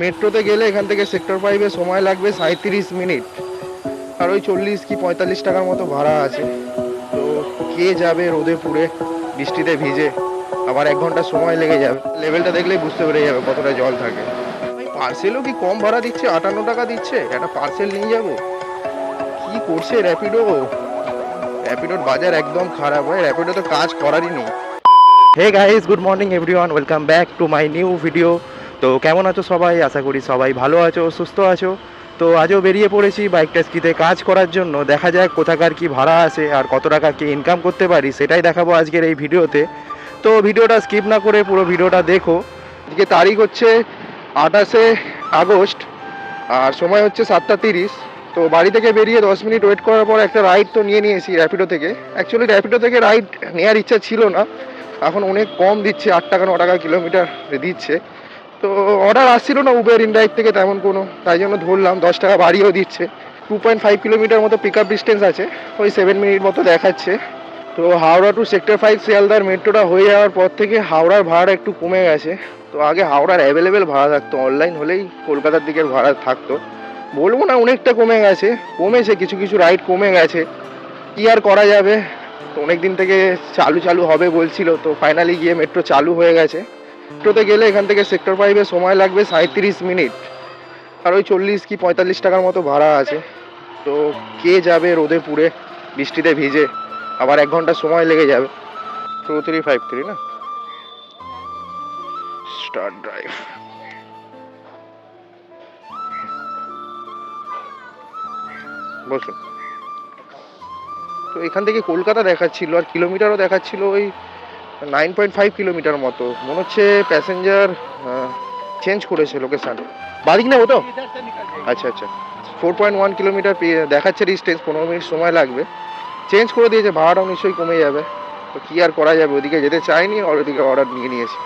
মেট্রোতে গেলে এখান থেকে সেক্টর ফাইভে সময় লাগবে সাঁত্রিশ মিনিট। আর ওই চল্লিশ কি পঁয়তাল্লিশ টাকার মতো ভাড়া আছে। তো কে যাবে রোদে পুড়ে, বৃষ্টিতে ভিজে? আবার এক ঘণ্টা সময় লেগে যাবে। লেভেলটা দেখলেই বুঝতে পেরে যাবে কতটা জল থাকে। পার্সেলও কি কম ভাড়া দিচ্ছে? আটান্ন টাকা দিচ্ছে? একটা পার্সেল নিয়ে যাব? কি করছে র্যাপিডো র্যাপিডোর বাজার একদম খারাপ। হয় র্যাপিডো তো কাজ করারই নেই। Hey guys good morning everyone welcome back to my new video তো কেমন আছো সবাই? আশা করি সবাই ভালো আছো, সুস্থ আছো। তো আজও বেরিয়ে পড়েছি বাইক টেস্কিতে কাজ করার জন্য। দেখা যাক কোথাকার কি ভাড়া আছে আর কত টাকা কি ইনকাম করতে পারি, সেটাই দেখাবো আজকের এই ভিডিওতে। তো ভিডিওটা স্কিপ না করে পুরো ভিডিওটা দেখো। আজকে তারিখ হচ্ছে আঠাশে আগস্ট আর সময় হচ্ছে সাতটা তিরিশ। তো বাড়ি থেকে বেরিয়ে দশ মিনিট ওয়েট করার পর একটা রাইড তো নিয়ে নিয়েছি র্যাপিডো থেকে। অ্যাকচুয়ালি র্যাপিডো থেকে রাইড নেওয়ার ইচ্ছা ছিল না। এখন অনেক কম দিচ্ছে, আট টাকা, ন টাকা, কিলোমিটার দিচ্ছে। তো অর্ডার আসছিল না উবের ইনডাইরেক্ট থেকে তেমন কোনো। তাই জন্য ধরলাম, দশ টাকা বাড়িয়েও দিচ্ছে। টু পয়েন্ট ফাইভ কিলোমিটার মতো পিক আপ ডিস্টেন্স আছে, ওই সেভেন মিনিট মতো দেখাচ্ছে। তো হাওড়া টু সেক্টর ফাইভ শিয়ালদার মেট্রোটা হয়ে যাওয়ার পর থেকে হাওড়ার ভাড়া একটু কমে গেছে। তো আগে হাওড়ার অ্যাভেলেবেল ভাড়া থাকতো অনলাইন হলেই কলকাতার দিকের ভাড়া থাকতো। বলব না অনেকটা কমে গেছে, কমেছে, কিছু কিছু রাইড কমে গেছে। কি আর করা যাবে? তো অনেক দিন থেকে চালু চালু হবে বলছিল, তো ফাইনালি গিয়ে মেট্রো চালু হয়ে গেছে। মেট্রোতে গেলে এখান থেকে সেক্টর ফাইভে সময় লাগবে সাঁত্রিশ মিনিট। আর ওই চল্লিশ কি পঁয়তাল্লিশ টাকার মতো ভাড়া আছে। তো কে যাবে রোদে পুড়ে, বৃষ্টিতে ভিজে, আবার এক ঘণ্টা সময় লেগে যাবে। টু থ্রি ফাইভ থ্রি না? স্টার্ট ড্রাইভ বসুন তো এখান থেকে কলকাতা দেখাচ্ছিল, আর কিলোমিটারও দেখাচ্ছিল ওই নাইন পয়েন্ট ফাইভ কিলোমিটার মতো মনে হচ্ছে প্যাসেঞ্জার চেঞ্জ করেছে লোকেশান বাদিক না ও তো इधर से निकल जाएगी আচ্ছা আচ্ছা ফোর পয়েন্ট ওয়ান কিলোমিটার দেখাচ্ছে ডিস্টেন্স পনেরো মিনিট সময় লাগবে চেঞ্জ করে দিয়েছে ভাড়াটাও নিশ্চয়ই কমে যাবে তো কী আর করা যাবে ওদিকে যেতে চাইনি আর ওদিকে অর্ডার নিয়ে নিয়েছি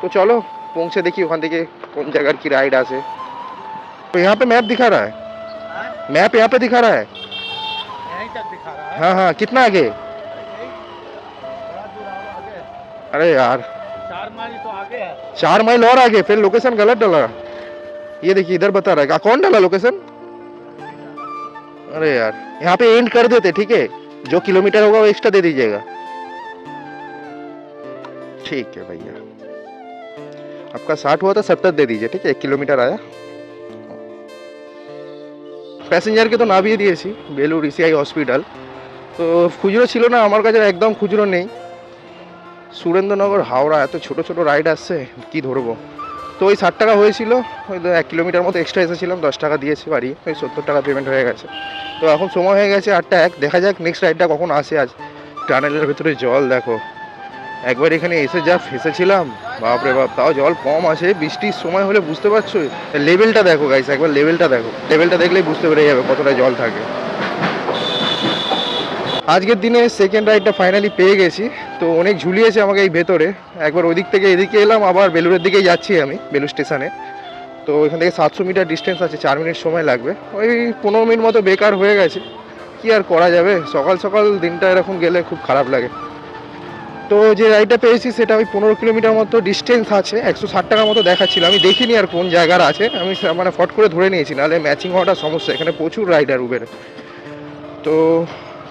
তো চলো পৌঁছে দেখি ওখান থেকে কোন জায়গার কি রাইড আছে তো यहाँ पे मैप दिखा रहा है हाँ? मैप यहाँ पे दिखा रहा है यहीं तक दिखा रहा है हाँ हाँ कितना आगे अरे यार चार माइल तो आगे है चार माइल और आगे फिर लोकेशन गलत डाला ये देखिए इधर बता रहा है कौन डाला लोकेशन अरे यार यहाँ पे एंड कर देते ठीक है जो किलोमीटर होगा वो एक्स्ट्रा दे दीजिएगा ठीक है भैया आपका साठ हुआ था सत्तर दे दीजिए ठीक है एक किलोमीटर आया প্যাসেঞ্জারকে তো নামিয়ে দিয়েছি বেলুর ইসিআই হসপিটাল তো খুচরো ছিল না আমার কাছে একদম খুচরো নেই সুরেন্দ্রনগর, হাওড়া, এত ছোট ছোট রাইড আসছে, কি ধরবো? তো ওই ষাট টাকা হয়েছিল, ওই এক কিলোমিটার মতো এক্সট্রা এসেছিলাম, দশ টাকা দিয়েছি বাড়ি, ওই সত্তর টাকা পেমেন্ট হয়ে গেছে। তো এখন সময় হয়ে গেছে আটটা এক, দেখা যাক নেক্সট রাইডটা কখন আসে আজ। টানেলের ভেতরে জল, দেখো। একবার এখানে এসে যা ফেসেছিলাম, বাপরে বাপ, তাও জল কম আছে বৃষ্টির সময় হলে বুঝতে পারছ? লেভেলটা দেখো গাইস একবার লেভেলটা দেখো। লেভেলটা দেখলেই বুঝতে পেরে যাবে কতটা জল থাকে। আজকের দিনে সেকেন্ড রাইডটা ফাইনালি পেয়ে গেছি। তো অনেক ঝুলিয়েছে আমাকে এই ভেতরে। একবার ওদিক থেকে এদিকে এলাম, আবার বেলুরের দিকেই যাচ্ছি আমি বেলুর স্টেশনে। তো এখান থেকে সাতশো মিটার ডিস্টেন্স আছে, চার মিনিট সময় লাগবে। ওই পনেরো মিনিট মতো বেকার হয়ে গেছে। কি আর করা যাবে? সকাল সকাল দিনটা এরকম গেলে খুব খারাপ লাগে। তো যে রাইডটা পেয়েছি, সেটা ওই পনেরো কিলোমিটার মতো ডিস্টেন্স আছে। একশো ষাট টাকার মতো দেখাচ্ছিল। আমি দেখিনি আর কোন জায়গার আছে। আমি মানে ফট করে ধরে নিয়েছি, নাহলে ম্যাচিং হওয়াটা সমস্যা। এখানে প্রচুর রাইডার উবের তো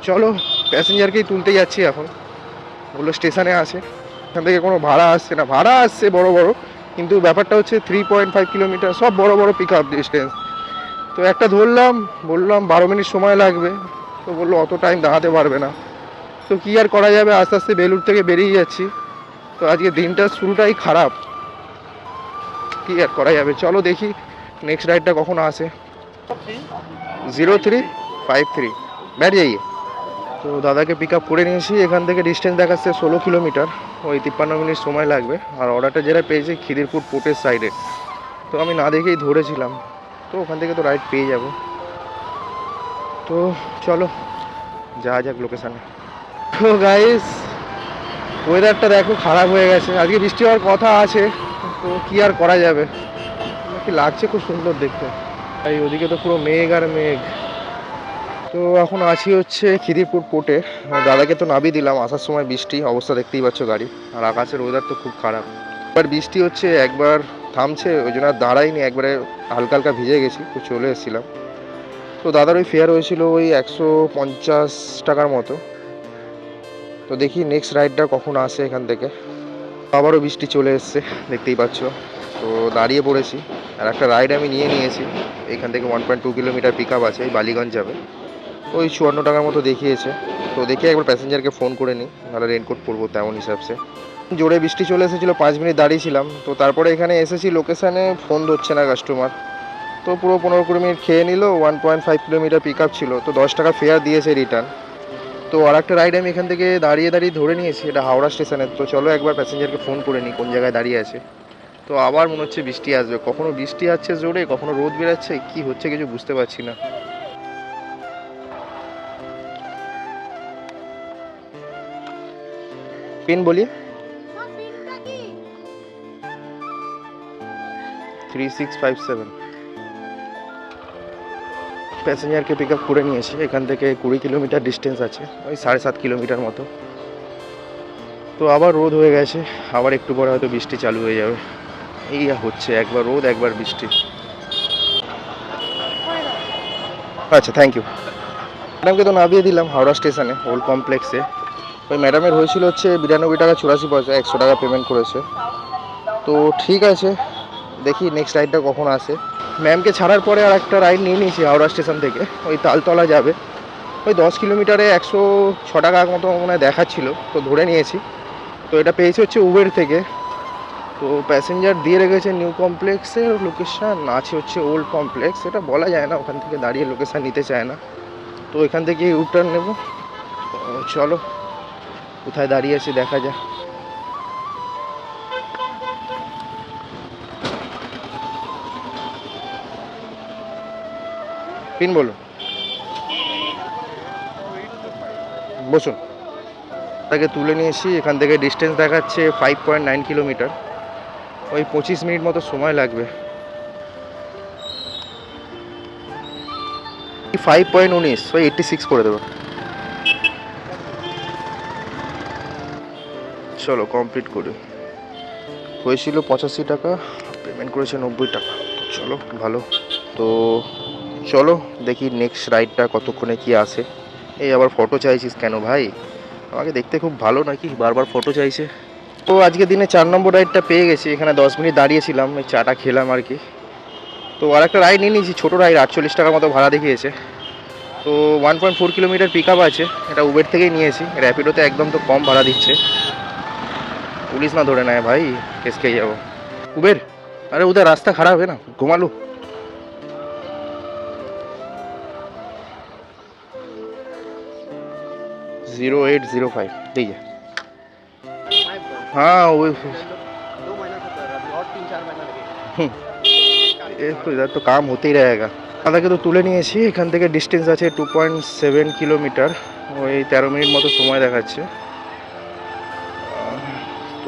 চলো প্যাসেঞ্জারকেই তুলতে যাচ্ছি এখন। বলল স্টেশনে আছে এখান থেকে কোনো ভাড়া আসছে না। ভাড়া আসছে বড় বড় কিন্তু ব্যাপারটা হচ্ছে থ্রি পয়েন্ট ফাইভ কিলোমিটার সব বড় বড় পিক আপ ডিস্টেন্স তো একটা ধরলাম বললাম বারো মিনিট সময় লাগবে। তো বলল অত টাইম দাঁড়াতে পারবে না। তো কী আর করা যাবে? আস্তে আস্তে বেলুর থেকে বেরিয়ে যাচ্ছি। তো আজকে দিনটার শুরুটাই খারাপ। কী আর করা যাবে? চলো দেখি নেক্সট রাইডটা কখন আসে। জিরো থ্রি ফাইভ থ্রি ব্যাট যাইয়ে তো দাদাকে পিক আপ করে নিয়েছি। এখান থেকে ডিস্টেন্স দেখাচ্ছে ষোলো কিলোমিটার। ওই তিপ্পান্ন মিনিট সময় লাগবে। আর অর্ডারটা যেটা পেয়েছি খিদিরপুর পোর্টের সাইডে তো আমি না দেখেই ধরেছিলাম। তো ওখান থেকে তো রাইড পেয়ে যাব। তো চলো যা যাক লোকেশানে তো গাইস ওয়েদারটা দেখো খারাপ হয়ে গেছে। আজকে বৃষ্টি হওয়ার কথা আছে। তো কী আর করা যাবে? কি লাগছে খুব সুন্দর দেখতে। তাই ওদিকে তো পুরো মেঘ আর মেঘ। তো এখন আছি হচ্ছে খিদিরপুর পোর্টে দাদাকে তো নামিয়ে দিলাম, আসার সময় বৃষ্টি, অবস্থা দেখতেই পাচ্ছ গাড়ি। আর আকাশের ওয়েদার তো খুব খারাপ। এবার বৃষ্টি হচ্ছে, একবার থামছে, ওই জন্য আর দাঁড়াইনি একবারে হালকা হালকা ভিজে গেছি, তো চলে এসেছিলাম। তো দাদার ওই ফেয়ার হয়েছিল ওই একশো পঞ্চাশ টাকার মতো। তো দেখি নেক্সট রাইডটা কখন আসে এখান থেকে। আবারও বৃষ্টি চলে এসছে, দেখতেই পাচ্ছ। তো দাঁড়িয়ে পড়েছি। আর একটা রাইড আমি নিয়ে নিয়েছি। এখান থেকে one point two kilometre pick up আছে বালিগঞ্জ যাবে। ওই চুয়ান্ন টাকার মতো দেখিয়েছে। তো দেখে একবার প্যাসেঞ্জারকে ফোন করে নিই, নাহলে রেনকোট পরবো তেমন হিসাবসে। জোরে বৃষ্টি চলে এসেছিল, পাঁচ মিনিট দাঁড়িয়েছিলাম তো তারপরে এখানে এসেছি লোকেশানে ফোন ধরছে না কাস্টমার তো পুরো পনেরো কুড়ি মিনিট খেয়ে নিল one point five kilometre pick up ছিল। তো দশ টাকা ফেয়ার দিয়েছে রিটার্ন তো আর একটা রাইড আমি এখান থেকে দাঁড়িয়ে দাঁড়িয়ে ধরে নিয়েছি, এটা হাওড়া স্টেশনে তো চলো একবার প্যাসেঞ্জারকে ফোন করে নিই, কোন জায়গায় দাঁড়িয়ে আছে। তো আবার মনে হচ্ছে বৃষ্টি আসবে। কখনো বৃষ্টি আসছে জোরে, কখনো রোদ বেরাচ্ছে, কি হচ্ছে কিছু বুঝতে পারছি না। পিন বলি। Three six five seven. প্যাসেঞ্জারকে pick up করে নিয়েছি। এখান থেকে কুড়ি কিলোমিটার ডিস্টেন্স আছে, ওই সাড়ে সাত কিলোমিটার মতো। তো আবার রোদ হয়ে গেছে, আবার একটু পরে হয়তো বৃষ্টি চালু হয়ে যাবে। এই হচ্ছে একবার রোদ, একবার বৃষ্টি। আচ্ছা থ্যাংক ইউ ম্যাডামকে তো নামিয়ে দিলাম হাওড়া স্টেশনে ওল্ড কমপ্লেক্সে ওই ম্যাডামের হয়েছিল হচ্ছে বিরানব্বই টাকা চুরাশি পয়সা, একশো টাকা পেমেন্ট করেছে। তো ঠিক আছে, দেখি নেক্সট রাইডটা কখন আসে। ম্যামকে ছাড়ার পরে আর একটা রাইড নিয়ে নিয়েছি হাওড়া স্টেশন থেকে, ওই তালতলা যাবে। ওই দশ কিলোমিটারে একশো ছ টাকার মতো মনে হয় দেখাচ্ছিল, তো ধরে নিয়েছি। তো এটা পেয়েছি হচ্ছে উবের থেকে। তো প্যাসেঞ্জার দিয়ে রেখেছে নিউ কমপ্লেক্সের লোকেশান আছে হচ্ছে ওল্ড কমপ্লেক্স এটা বলা যায় না, ওখান থেকে দাঁড়িয়ে লোকেশান নিতে চায় না। তো এখান থেকে ইউটার্ন নেব। চলো। কোথায় দাঁড়িয়ে আছি দেখা যাক। পিন বলুন। বসুন। তাকে তুলে নিয়ে এসি, এখান থেকে ডিস্টেন্স দেখাচ্ছে ফাইভ পয়েন্ট নাইন কিলোমিটার ওই পঁচিশ মিনিট মতো সময় লাগবে। ফাইভ পয়েন্ট উনিশ, ওই এইট্টি সিক্স করে দেবো। চলো কমপ্লিট করি। হয়েছিল পঁচাশি টাকা পেমেন্ট করেছে নব্বই টাকা। চলো, ভালো। তো চলো, দেখি নেক্সট রাইডটা কতক্ষণে কি আসে এই আবার ফটো চাইছিস কেন ভাই? আমাকে দেখতে খুব ভালো নাকি? বারবার ফটো চাইছে। তো আজকে দিনে চার নম্বর রাইডটা পেয়ে গেছি। এখানে দশ মিনিট দাঁড়িয়েছিলাম ওই চাটা খেলাম আর কি। তো আর একটা রাইড নিয়ে নিয়েছি, ছোটো রাইড আটচল্লিশ টাকার মতো ভাড়া দেখিয়েছে। তো one point four kilometre pick আছে, এটা উবের থেকেই নিয়েছি। র্যাপিডোতে একদম তো কম ভাড়া দিচ্ছে। পুলিশ না ধরে নেয় ভাই কেস খেয়ে যাবো উবের अरे उधर रास्ता खराब है ना घुमा लो जीरो एट जीरो फाइव दीजिए हाँ वो दो महीना से कर रहा अभी और तीन चार महीना लगेगा ये तो इधर तो काम होते ही रहेगा দাদাকে তো তুলে নিয়েছি এখান থেকে ডিস্টেন্স আছে টু পয়েন্ট সেভেন কিলোমিটার ওই তেরো মিনিট মতো সময় দেখাচ্ছে আহ,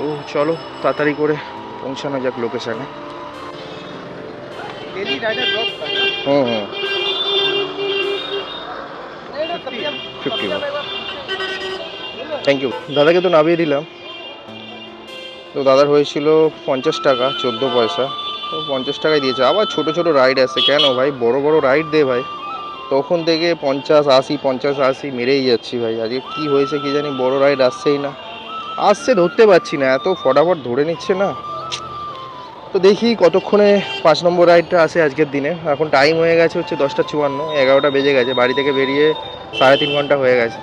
তো চলো তাড়াতাড়ি করে পৌঁছানো যাক লোকেশানে হুম হুম ফিফটি থ্যাংক ইউ দাদাকে তো নামিয়ে দিলাম। তো দাদার হয়েছিল পঞ্চাশ টাকা চোদ্দ পয়সা। তো পঞ্চাশ টাকায় দিয়েছে। আবার ছোট ছোট রাইড আছে। কেন ভাই? বড় বড় রাইড দে ভাই। তখন থেকে পঞ্চাশ আশি পঞ্চাশ আশি মেরেই যাচ্ছি ভাই। আজকে কি হয়েছে কি জানি বড় রাইড আসছেই না। আসছে, ধরতে পারছি না। এত ফটাফট ধরে নিচ্ছে না। তো দেখি কতক্ষণে পাঁচ নম্বর রাইডটা আসে আজকের দিনে। এখন টাইম হয়ে গেছে হচ্ছে দশটা চুয়ান্ন, এগারোটা বেজে গেছে। বাড়ি থেকে বেরিয়ে সাড়ে তিন ঘণ্টা হয়ে গেছে।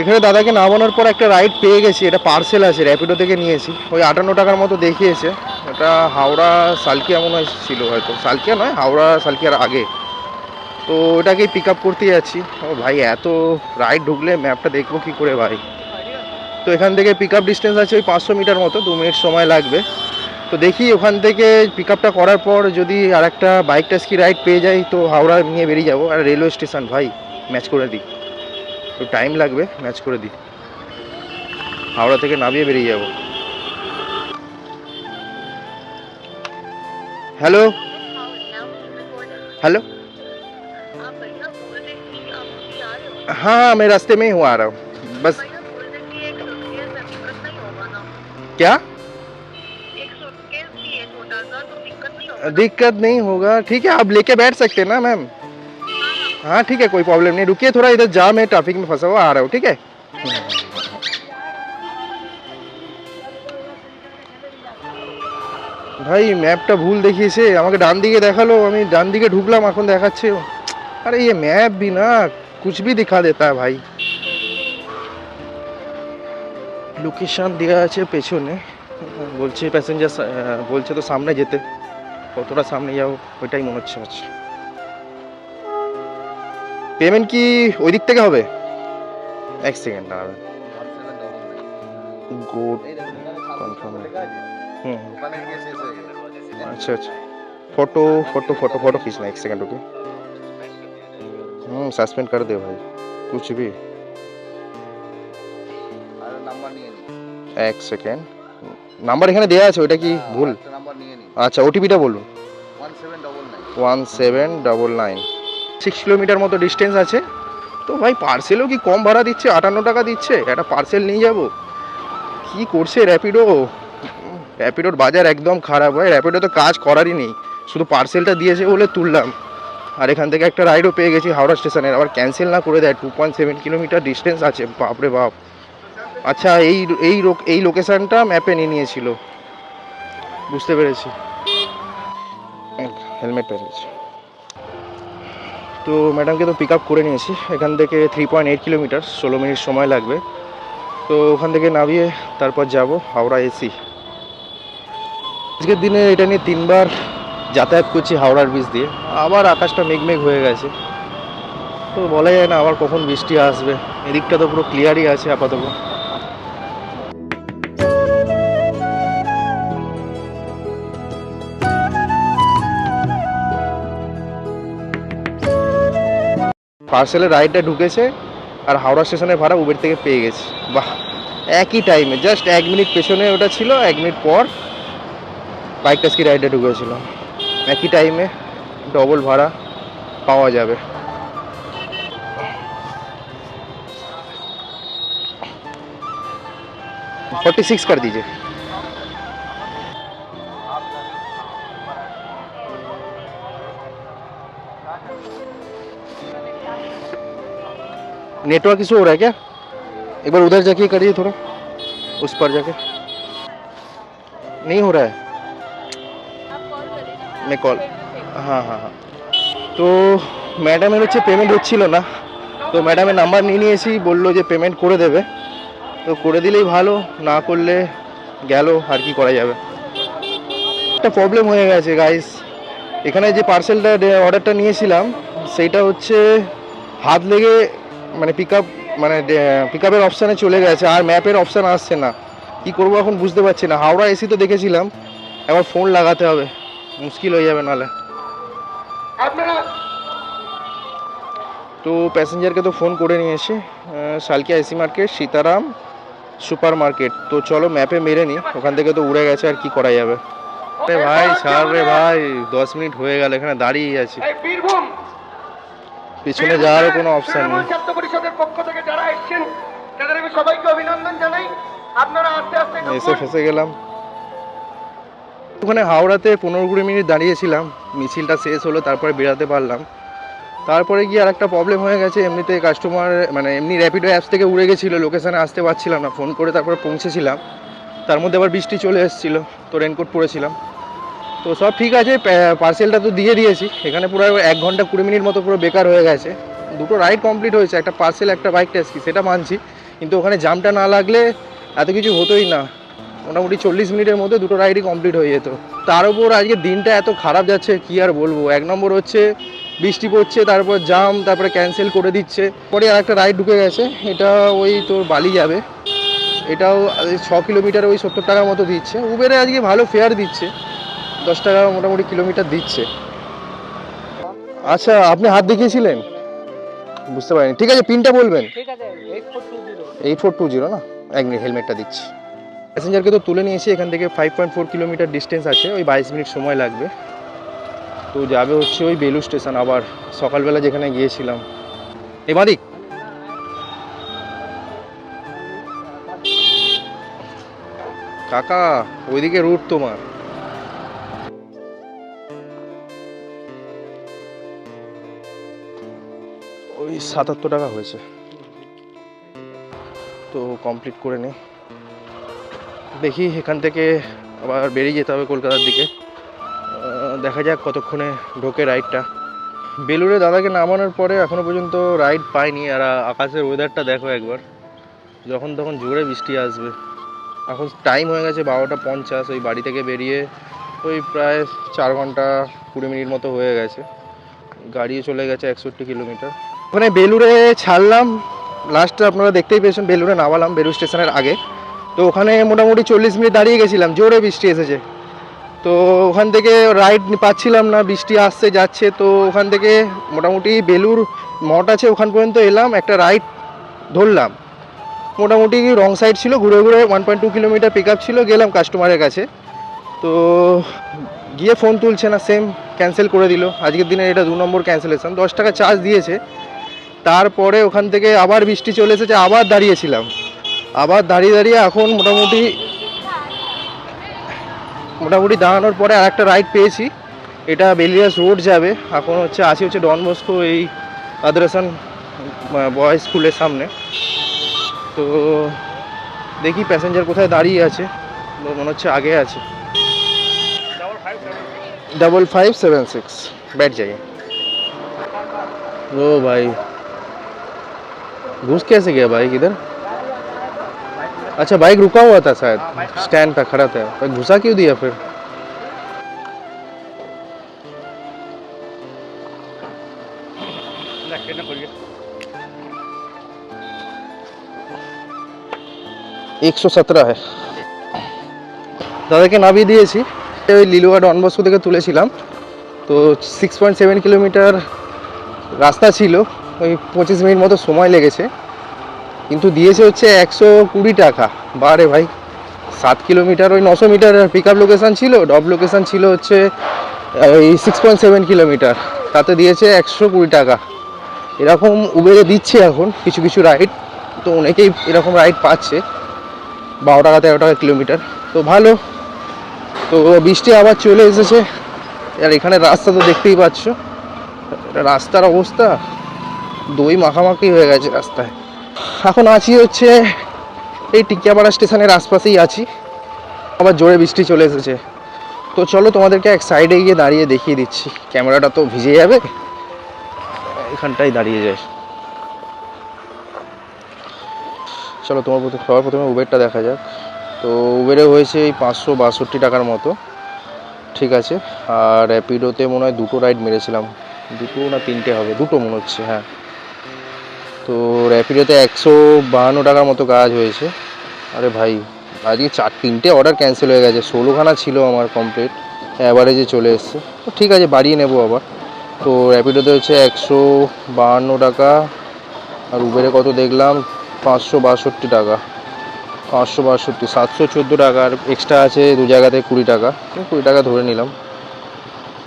এখানে দাদাকে নামানোর পর একটা রাইড পেয়ে গেছি। এটা পার্সেল আছে র্যাপিডো থেকে নিয়েছি। ওই আটান্ন টাকার মতো দেখিয়েছে। এটা হাওড়া সালকিয়া মনে হয় ছিল হয়তো। সালকিয়া নয়, হাওড়া সালকিয়ার আগে। তো ওটাকেই পিক আপ করতে যাচ্ছি। ও ভাই, এত রাইড ঢুকলে ম্যাপটা দেখব কি করে ভাই? তো এখান থেকে পিক আপ ডিস্টেন্স আছে ওই পাঁচশো মিটার মতো দু মিনিট সময় লাগবে তো দেখি ওখান থেকে পিক আপটা করার পর যদি আর একটা বাইক টাস্কি রাইড পেয়ে যাই তো হাওড়া নিয়ে বেরিয়ে যাবো আর রেলওয়ে স্টেশন ভাই ম্যাচ করে দিই তো টাইম লাগবে ম্যাচ করে দিই হাওড়া থেকে নামিয়ে বেরিয়ে যাব হ্যালো हेलो आप भैया बोल रहे कि आप अभी आ रहे हो हाँ मैं रास्ते में ही हूँ आ रहा हूँ बस क्या एक सूटकेस भी है छोटा सा दिक्कत नहीं होगा ठीक है आप लेके बैठ सकते हैं ना मैम हाँ ठीक है कोई प्रॉब्लम नहीं रुकिए थोड़ा इधर जाम है ट्रैफिक में फंसा हुआ आ रहा हूँ ठीक है ভাই ম্যাপটা ভুল দেখিয়েছে আমাকে ডান দিকে দেখালো আমি ডান দিকে ঢুকলাম এখন দেখাচ্ছে আরে ये मैप भी ना कुछ भी दिखा देता है भाई লোকেশন দেওয়া আছে পেছনে বলছে প্যাসেঞ্জার বলছে তো সামনে যেতে কতটা সামনে যাও ওইটাই মনে হচ্ছে আচ্ছা পেমেন্ট কি ওই দিক থেকে হবে এক সেকেন্ড দাঁড়াবে গুড কনফার্ম হুম হুম। ওখানে গিয়ে শেষ হয়ে গেল अच्छा अच्छा फोटो फोटो फोटो फोटो खींचना एक सेकंड रुके हम्म सस्पेंड कर दे भाई कुछ भी এক সেকেন্ড নাম্বার এখানে দেওয়া আছে ওইটা কি ভুল? নিয়ে নি আচ্ছা ওটিপিটা বলুন। One seven double nine six kilometre মতো ডিস্টেন্স আছে। তো ভাই পার্সেলও কি কম ভাড়া দিচ্ছে? আটান্ন টাকা দিচ্ছে? একটা পার্সেল নিয়ে যাব। কি করছে র্যাপিডো র্যাপিডোর বাজার একদম খারাপ হয় র্যাপিডো তো কাজ করারই নেই। শুধু পার্সেলটা দিয়েছে বলে তুললাম। আর এখান থেকে একটা রাইডও পেয়ে গেছি হাওড়া স্টেশনের আবার ক্যান্সেল না করে দেয়। Two point seven kilometre distance আছে। বাপরে বাপ। আচ্ছা এই এই এই লোকেশানটা ম্যাপে নিয়ে নিয়েছিল। বুঝতে পেরেছি। হেলমেট পেরেছি তো ম্যাডামকে তো পিক আপ করে নিয়েছি। এখান থেকে থ্রি পয়েন্ট এইট কিলোমিটার ষোলো মিনিট সময় লাগবে। তো ওখান থেকে নামিয়ে তারপর যাব হাওড়া এসি আজকের দিনে এটা নিয়ে তিনবার যাতায়াত করছি হাওড়ার ব্রিজ দিয়ে। আবার আকাশটা মেঘমেঘ হয়ে গেছে। তো বলা যায় না আবার কখন বৃষ্টি আসবে। এদিকটা তো পুরো ক্লিয়ারই আছে আপাতত। পার্সেলের রাইডটা ঢুকেছে আর হাওড়া স্টেশনের ভাড়া উবের থেকে পেয়ে গেছি বাহ একই টাইমে জাস্ট এক মিনিট পেছনে ওটা ছিল এক মিনিট পর বাইক টাস্কি রাইডে ঢুকেছিল একই টাইমে ডবল ভাড়া পাওয়া যাবে फोर्टी सिक्स कर दीजिए नेटवर्क इशू हो रहा है क्या एक बार उधर जाके करिए थोड़ा उस पर जाके नहीं हो रहा है मैं कॉल হ্যাঁ হ্যাঁ হ্যাঁ তো ম্যাডামের হচ্ছে পেমেন্ট হচ্ছিল না তো ম্যাডামের নাম্বার নিয়ে নিয়েছি বললো যে পেমেন্ট করে দেবে তো করে দিলেই ভালো না করলে গেল আর কি করা যাবে একটা প্রবলেম হয়ে গেছে গাইস এখানে যে পার্সেলটা অর্ডারটা নিয়েছিলাম সেইটা হচ্ছে হাত লেগে মানে পিক আপ মানে পিক আপের অপশানে চলে গেছে আর ম্যাপের অপশান আসছে না। কি করব এখন বুঝতে পারছি না। হাওড়া এসি তো দেখেছিলাম এবার ফোন লাগাতে হবে। মুশকিল হয়ে যাবে নাহলে। তো প্যাসেঞ্জারকে তো ফোন করে নিয়েছি Salkia AC market Sitaram super market তো চলো ম্যাপে মেরে নি ওখান থেকে তো উড়ে গেছে আর কি করা যাবে? ভাই ছাড় রে ভাই দশ মিনিট হয়ে গেল এখানে দাঁড়িয়ে আছি। পিছনে যাওয়ারও কোনো অপশন নেই। ছাত্র পরিষদের পক্ষ থেকে যারা এসেছেন তাদের আমি সবাইকে অভিনন্দন জানাই। আপনারা আস্তে আস্তে এসে। ফেসে গেলাম। ওখানে হাওড়াতে পনেরো কুড়ি মিনিট দাঁড়িয়েছিলাম। মিছিলটা শেষ হলো তারপরে বেরাতে পারলাম। তারপরে গিয়ে আর একটা প্রবলেম হয়ে গেছে। এমনিতে কাস্টমার মানে এমনি র্যাপিডো অ্যাপস থেকে উড়ে গেছিল। লোকেশানে আসতে পারছিলাম না। ফোন করে তারপরে পৌঁছেছিলাম। তার মধ্যে আবার বৃষ্টি চলে এসেছিল। তো রেনকোট পরেছিলাম। তো সব ঠিক আছে পার্সেলটা তো দিয়ে দিয়েছি। এখানে পুরো এক ঘণ্টা কুড়ি মিনিট মতো পুরো বেকার হয়ে গেছে। দুটো রাইড কমপ্লিট হয়েছে, একটা পার্সেল একটা বাইক ট্যাক্সি সেটা মানছি। কিন্তু ওখানে জামটা না লাগলে এত কিছু হতোই না। মোটামুটি চল্লিশ মিনিটের মধ্যে দুটো রাইডই কমপ্লিট হয়ে যেত। তার উপর আজকে দিনটা এত খারাপ যাচ্ছে, কি আর বলব? এক নম্বর হচ্ছে বৃষ্টি পড়ছে, তারপর জাম তারপরে ক্যান্সেল করে দিচ্ছে। পরে আর একটা রাইড ঢুকে গেছে, এটা ওই তোর বালি যাবে। এটাও ছ কিলোমিটার ওই সত্তর টাকার মতো দিচ্ছে। উবেরে আজকে ভালো ফেয়ার দিচ্ছে। দশ টাকা মোটামুটি কিলোমিটার দিচ্ছে। আচ্ছা আপনি হাত দেখিয়েছিলেন? বুঝতে পারিনি। ঠিক আছে পিনটা বলবেন। এইট ফোর টু জিরো না? এক মিনিট হেলমেটটা দিচ্ছি। প্যাসেঞ্জারকে তো তুলে নিয়েছি এখান থেকে five point four kilometre distance আছে ওই বাইশ মিনিট সময় লাগবে। তো যাবে হচ্ছে ওই বেলু স্টেশন আবার সকালবেলা যেখানে গিয়েছিলাম। এবাদিক কাকা ওইদিকে রুট তোমার। সাতাত্তর টাকা হয়েছে। তো কমপ্লিট করে নে। দেখি এখান থেকে আবার বেরিয়ে যেতে হবে কলকাতার দিকে। দেখা যাক কতক্ষণে ঢোকে রাইডটা বেলুড়ে দাদাকে নামানোর পরে এখনও পর্যন্ত রাইড পাইনি। আর আকাশের ওয়েদারটা দেখো একবার। যখন তখন জোরে বৃষ্টি আসবে। এখন টাইম হয়ে গেছে বারোটা পঞ্চাশ। ওই বাড়ি থেকে বেরিয়ে ওই প্রায় চার ঘণ্টা কুড়ি মিনিট মতো হয়ে গেছে। গাড়িও চলে গেছে একষট্টি কিলোমিটার। ওখানে বেলুড়ে ছাড়লাম। লাস্টে আপনারা দেখতেই পেয়েছেন, বেলুড়ে নামালাম, বেলুড় স্টেশনের আগে। তো ওখানে মোটামুটি চল্লিশ মিনিট দাঁড়িয়ে গেছিলাম, জোরে বৃষ্টি এসেছে। তো ওখান থেকে রাইড পাচ্ছিলাম না, বৃষ্টি আসছে, যাচ্ছে। তো ওখান থেকে মোটামুটি বেলুর মঠ আছে, ওখান পর্যন্ত এলাম, একটা রাইড ধরলাম। মোটামুটি রং সাইড ছিল, ঘুরে ঘুরে one point two kilometre peak ছিল, গেলাম কাস্টমারের কাছে। তো গিয়ে ফোন তুলছে না সেম ক্যান্সেল করে দিল। আজকের দিনে এটা দু নম্বর ক্যান্সেলেশন দশ টাকা চার্জ দিয়েছে। তারপরে ওখান থেকে আবার বৃষ্টি চলে এসেছে আবার দাঁড়িয়েছিলাম আবার দাঁড়িয়ে দাঁড়িয়ে এখন মোটামুটি মোটামুটি দাঁড়ানোর পরে আর একটা রাইড পেয়েছি এটা বেলিয়াস রোড যাবে এখন হচ্ছে আছি হচ্ছে ডন বস্কো এই আদ্রাসান বয়েজ স্কুলের সামনে তো দেখি প্যাসেঞ্জার কোথায় দাঁড়িয়ে আছে তো মনে হচ্ছে আগে আছে डबल फाइव सेवन सिक्स बैठ जाइए ओ भाई घुस कैसे गया बाइक इधर अच्छा बाइक रुका हुआ था शायद स्टैंड पे खड़ा था तो घुसा क्यों दिया फिर একশো সতেরো হয় দাদাকে নামিয়ে দিয়েছি ওই লিলুয়া ডনবস্কো থেকে তুলেছিলাম তো সিক্স পয়েন্ট সেভেন কিলোমিটার রাস্তা ছিল ওই পঁচিশ মিনিট মতো সময় লেগেছে। কিন্তু দিয়েছে হচ্ছে একশো কুড়ি টাকা। বারে ভাই, সাত কিলোমিটার, ওই নশো মিটার পিক আপ লোকেশান ছিল ডব লোকেশান ছিল হচ্ছে ওই সিক্স পয়েন্ট সেভেন কিলোমিটার। তাতে দিয়েছে একশো কুড়ি টাকা। এরকম উবেরে দিচ্ছে এখন, কিছু কিছু রাইড তো অনেকেই এরকম রাইড পাচ্ছে, বারো টাকা, তেরো টাকা কিলোমিটার। তো ভালো। তো বৃষ্টি আবার চলে এসেছে। আর এখানে রাস্তা তো দেখতেই পাচ্ছ। রাস্তার অবস্থা। দই মাখামাখি হয়ে গেছে রাস্তায়। এখন আছি হচ্ছে এই টিকিয়াপাড়া স্টেশনের আশপাশেই আছি। আবার জোরে বৃষ্টি চলে এসেছে। তো চলো তোমাদেরকে এক সাইডে গিয়ে দাঁড়িয়ে দেখিয়ে দিচ্ছি। ক্যামেরাটা তো ভিজে যাবে। এখানটাই দাঁড়িয়ে যায় চলো তোমার প্রথমে সবার প্রথমে উবেরটা দেখা যাক। তো উবেরে হয়েছে এই পাঁচশো বাষট্টি টাকার মতো। ঠিক আছে। আর র্যাপিডোতে মনে হয় দুটো রাইড মেরেছিলাম। দুটো না তিনটে হবে? দুটো মনে হচ্ছে হ্যাঁ। তো র্যাপিডোতে একশো বাহান্ন টাকার মতো কাজ হয়েছে। আরে ভাই, আজকে চার, তিনটে অর্ডার ক্যান্সেল হয়ে গেছে। ষোলোখানা ছিল আমার কমপ্লিট অ্যাভারেজে চলে এসছে। তো ঠিক আছে, বাড়িয়ে নেব আবার। তো র্যাপিডোতে হচ্ছে একশো বাহান্ন টাকা। আর উবেরে কত দেখলাম? পাঁচশো বাষট্টি টাকা। পাঁচশো বাষট্টি, সাতশো চোদ্দ টাকা। আর এক্সট্রা আছে দু জায়গাতে কুড়ি টাকা। কুড়ি টাকা ধরে নিলাম।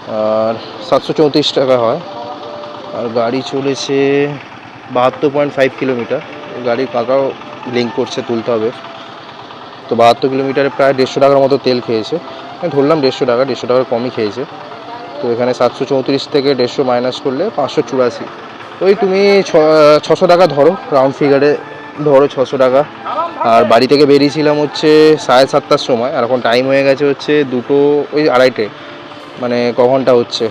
আর সাতশো চৌত্রিশ টাকা হয়। আর গাড়ি চলেছে বাহাত্তর পয়েন্ট ফাইভ কিলোমিটার। গাড়ির কাকাও লিঙ্ক করছে, তুলতে হবে। তো বাহাত্তর কিলোমিটারে প্রায় দেড়শো টাকার মতো তেল খেয়েছে। ধরলাম দেড়শো টাকা, দেড়শো টাকার কমই খেয়েছে। তো এখানে সাতশো চৌত্রিশ থেকে দেড়শো মাইনাস করলে পাঁচশো চুরাশি। ওই তুমি ছ- ছশো টাকা ধরো রাউন্ড ফিগারে ধরো ছশো টাকা। আর বাড়ি থেকে বেরিয়েছিলাম হচ্ছে সাড়ে সাতটার সময়। আর এখন টাইম হয়ে গেছে হচ্ছে দুটো, ওই আড়াইটে। মানে ক ঘণ্টা হচ্ছে?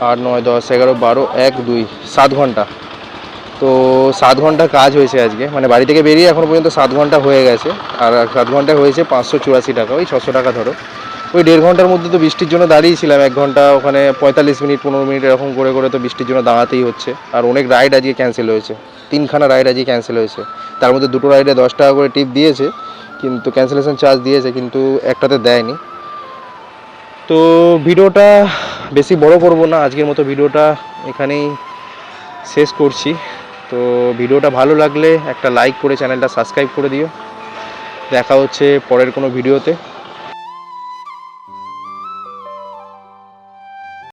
আট, নয়, দশ, এগারো, বারো, এক, দুই, সাত ঘণ্টা। তো সাত ঘণ্টা কাজ হয়েছে আজকে। মানে বাড়ি থেকে বেরিয়ে এখনও পর্যন্ত সাত ঘণ্টা হয়ে গেছে। আর সাত ঘণ্টা হয়েছে পাঁচশো চুরাশি টাকা, ওই ছশো টাকা ধরো। ওই দেড় ঘণ্টার মধ্যে তো বৃষ্টির জন্য দাঁড়িয়েছিলাম, এক ঘণ্টা ওখানে পঁয়তাল্লিশ মিনিট, পনেরো মিনিট এরকম করে করে তো বৃষ্টির জন্য দাঁড়াতেই হচ্ছে। আর অনেক রাইড আজকে ক্যান্সেল হয়েছে। তিনখানা রাইড আজকে ক্যান্সেল হয়েছে। তার মধ্যে দুটো রাইডে দশ টাকা করে টিপ দিয়েছে, কিন্তু ক্যান্সেলেশন চার্জ দিয়েছে, কিন্তু একটাতে দেয়নি। তো ভিডিওটা বেশি বড় করব না, আজকের মতো ভিডিওটা এখানেই শেষ করছি। তো ভিডিওটা ভালো লাগলে একটা লাইক করে চ্যানেলটা সাবস্ক্রাইব করে দিও। দেখা হচ্ছে পরের কোনো ভিডিওতে।